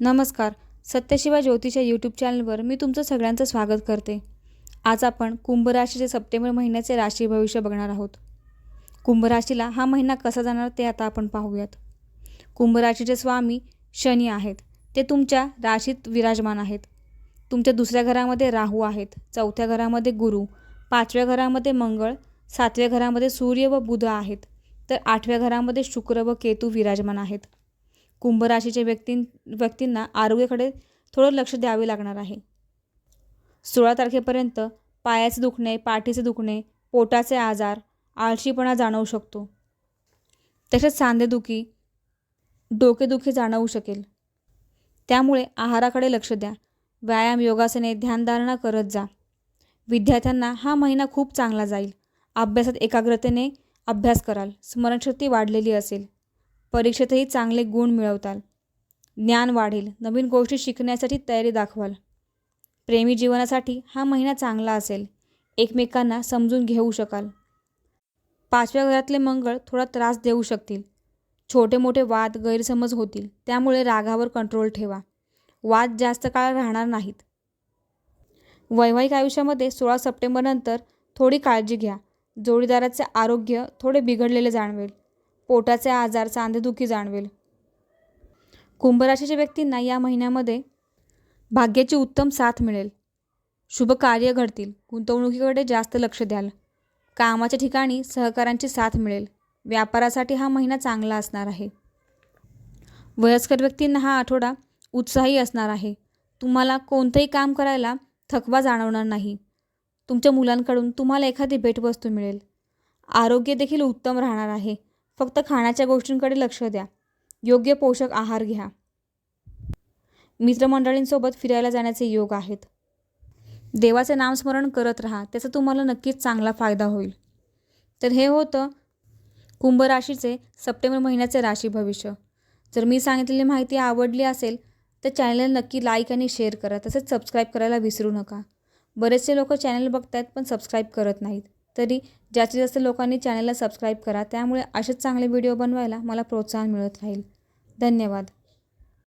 नमस्कार. सत्यशिवा ज्योतिष या यूट्यूब चॅनलवर मी तुमचं सगळ्यांचं स्वागत करते. आज आपण कुंभ राशीचे सप्टेंबर महिन्याचे राशी भविष्य बघणार आहोत. कुंभ राशीला हा महिना कसा जाणार ते आता आपण पाहूयात. कुंभ राशीचे स्वामी शनी आहेत. ते तुमच्या राशीत विराजमान आहेत. तुमच्या दुसऱ्या घरामध्ये राहू आहेत. चौथ्या घरामध्ये गुरु पाचव्या घरामध्ये मंगळ सातव्या घरामध्ये सूर्य व बुध आहेत. तर आठव्या घरामध्ये शुक्र व केतू विराजमान आहेत. कुंभ व्यक्तीं व्यक्तींना आरोग्याकडे थोडं लक्ष द्यावे लागणार आहे. सोळा तारखेपर्यंत पायाचे दुखणे पाठीचे दुखणे पोटाचे आजार आळशीपणा जाणवू शकतो. तसेच सांधेदुखी डोकेदुखी जाणवू शकेल. त्यामुळे आहाराकडे लक्ष द्या. व्यायाम योगासने ध्यानधारणा करत जा. विद्यार्थ्यांना हा महिना खूप चांगला जाईल. अभ्यासात एकाग्रतेने अभ्यास कराल. स्मरणशक्ती वाढलेली असेल. परीक्षेतही चांगले गुण मिळवताल. ज्ञान वाढेल. नवीन गोष्टी शिकण्यासाठी तयारी दाखवाल. प्रेमी जीवनासाठी हा महिना चांगला असेल. एकमेकांना समजून घेऊ शकाल. पाचव्या घरातले मंगळ थोडा त्रास देऊ शकतील. छोटे मोठे वाद गैरसमज होतील. त्यामुळे रागावर कंट्रोल ठेवा. वाद जास्त काळ राहणार नाहीत. वैवाहिक आयुष्यामध्ये सोळा सप्टेंबरनंतर थोडी काळजी घ्या. जोडीदाराचे आरोग्य थोडे बिघडलेले जाणवेल. पोटाचे आजार सांधेदुखी जाणवेल. कुंभराशीच्या व्यक्तींना या महिन्यामध्ये भाग्याची उत्तम साथ मिळेल. शुभ कार्य घडतील. गुंतवणुकीकडे जास्त लक्ष द्याल. कामाच्या ठिकाणी सहकारांची साथ मिळेल. व्यापारासाठी हा महिना चांगला असणार आहे. वयस्कर व्यक्तींना हा आठवडा उत्साही असणार आहे. तुम्हाला कोणतंही काम करायला थकवा जाणवणार नाही. तुमच्या मुलांकडून तुम्हाला एखादी भेटवस्तू मिळेल. आरोग्य देखील उत्तम राहणार आहे. फक्त खाण्याच्या गोष्टींकडे लक्ष द्या. योग्य पोषक आहार घ्या. मित्रमंडळींसोबत फिरायला जाण्याचे योग आहेत. देवाचे नामस्मरण करत राहा. त्याचा तुम्हाला नक्कीच चांगला फायदा होईल. तर हे होतं कुंभ राशीचे सप्टेंबर महिन्याचे राशी भविष्य. जर मी सांगितलेली माहिती आवडली असेल तर चॅनलला नक्की लाईक आणि शेअर करा. तसेच सबस्क्राईब करायला विसरू नका. बरेचसे लोक चॅनल बघत आहेत पण सबस्क्राईब करत नाहीत. तरी जास्तीत जास्त लोकांनी चॅनलला सबस्क्राईब करा. त्यामुळे असेच चांगले व्हिडिओ बनवायला मला प्रोत्साहन मिळत राहील. धन्यवाद.